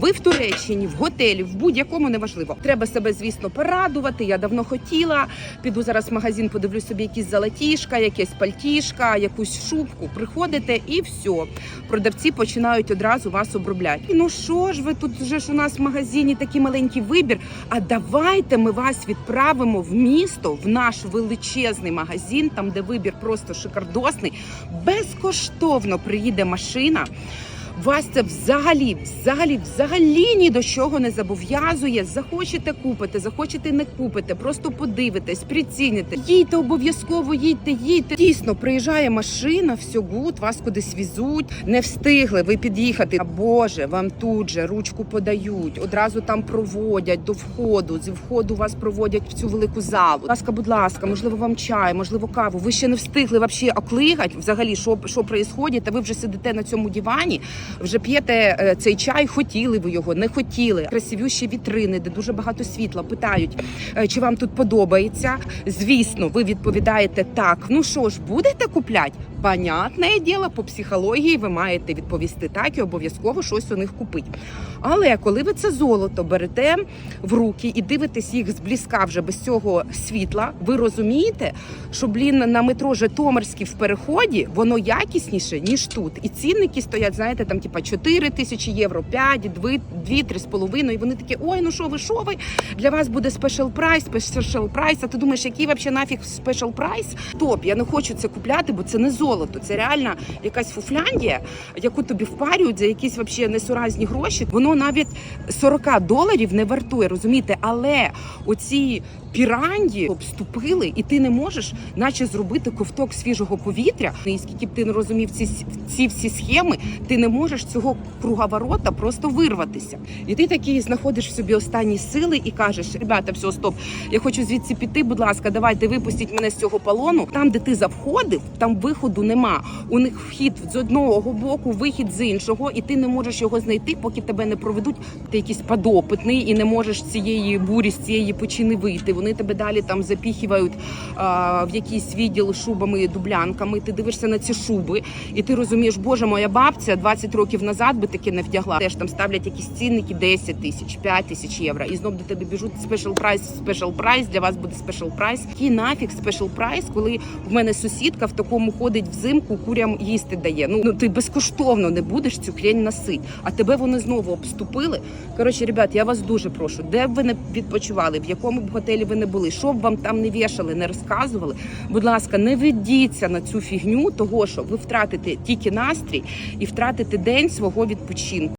Ви в Туреччині, в готелі, в будь-якому неважливо. Треба себе, звісно, порадувати. Я давно хотіла. Піду зараз в магазин, подивлюсь собі якісь золотішка, якесь пальтішка, якусь шубку. Приходите і все. Продавці починають одразу вас обробляти. Ну що ж ви тут вже ж у нас в магазині такий маленький вибір. А давайте ми вас відправимо в місто, в наш величезний магазин, там де вибір просто шикардосний. Безкоштовно приїде машина. Вас це взагалі, взагалі, взагалі ні до чого не зобов'язує. Захочете купите, захочете не купите, просто подивитесь, приціните. Їдьте обов'язково, їдьте, їдьте. Дійсно, приїжджає машина, все гуд, вас кудись візуть. Не встигли ви під'їхати. А Боже, вам тут же ручку подають, одразу там проводять до входу. Зі входу вас проводять в цю велику залу. Будь ласка, будь ласка, можливо, вам чай, можливо, каву. Ви ще не встигли вообще оклигати взагалі, що, що происходить, а ви вже сидите на цьому дивані вже п'єте е, цей чай, хотіли ви його, не хотіли. Красивіші вітрини, де дуже багато світла. Питають, е, чи вам тут подобається. Звісно, ви відповідаєте так. Ну що ж, будете купляти? Понятне діло, по психології ви маєте відповісти так і обов'язково щось у них купити. Але коли ви це золото берете в руки і дивитесь їх зблизька вже без цього світла, ви розумієте, що блін на метро Житомирській в переході воно якісніше ніж тут. І цінники стоять, знаєте, там типа 4 тисячі євро, 5, 2, 2 3 з половиною. І вони такі, ой, ну що ви, що ви? Для вас буде спешл прайс, спешл прайс. А ти думаєш, який взагалі нафіг спешл прайс? Топ, я не хочу це купляти, бо це не золото. Це реальна якась фуфляндія, яку тобі впарюють за якісь вообще несуразні гроші. Воно навіть 40 доларів не вартує, розумієте? Але оці піранді обступили, і ти не можеш, наче зробити ковток свіжого повітря. І скільки б ти не розумів ці, ці всі схеми, ти не можеш цього круговорота просто вирватися. І ти такий знаходиш в собі останні сили і кажеш: ребята, все, стоп, я хочу звідси піти. Будь ласка, давайте випустіть мене з цього полону. Там, де ти завходив, там виходу нема. У них вхід з одного боку, вихід з іншого, і ти не можеш його знайти, поки тебе не проведуть. Ти якийсь подопитний і не можеш цієї бурі, з цієї печини вийти. Вони тебе далі там запіхівають а, в якийсь відділ шубами, і дублянками. Ти дивишся на ці шуби, і ти розумієш, боже, моя бабця 20 років назад би таке не вдягла. Теж там ставлять якісь цінники 10 тисяч, 5 тисяч євро. І знов до тебе біжуть спешл прайс, спешл прайс. Для вас буде спешл прайс. Який нафіг спешл прайс, коли в мене сусідка в такому ходить взимку, курям їсти дає. Ну, ну ти безкоштовно не будеш цю хрень носити, а тебе вони знову обступили. Коротше, ребят, я вас дуже прошу, де б ви не відпочивали, в якому б готелі не були, що б вам там не вішали, не розказували. Будь ласка, не ведіться на цю фігню, того що ви втратите тільки настрій і втратите день свого відпочинку.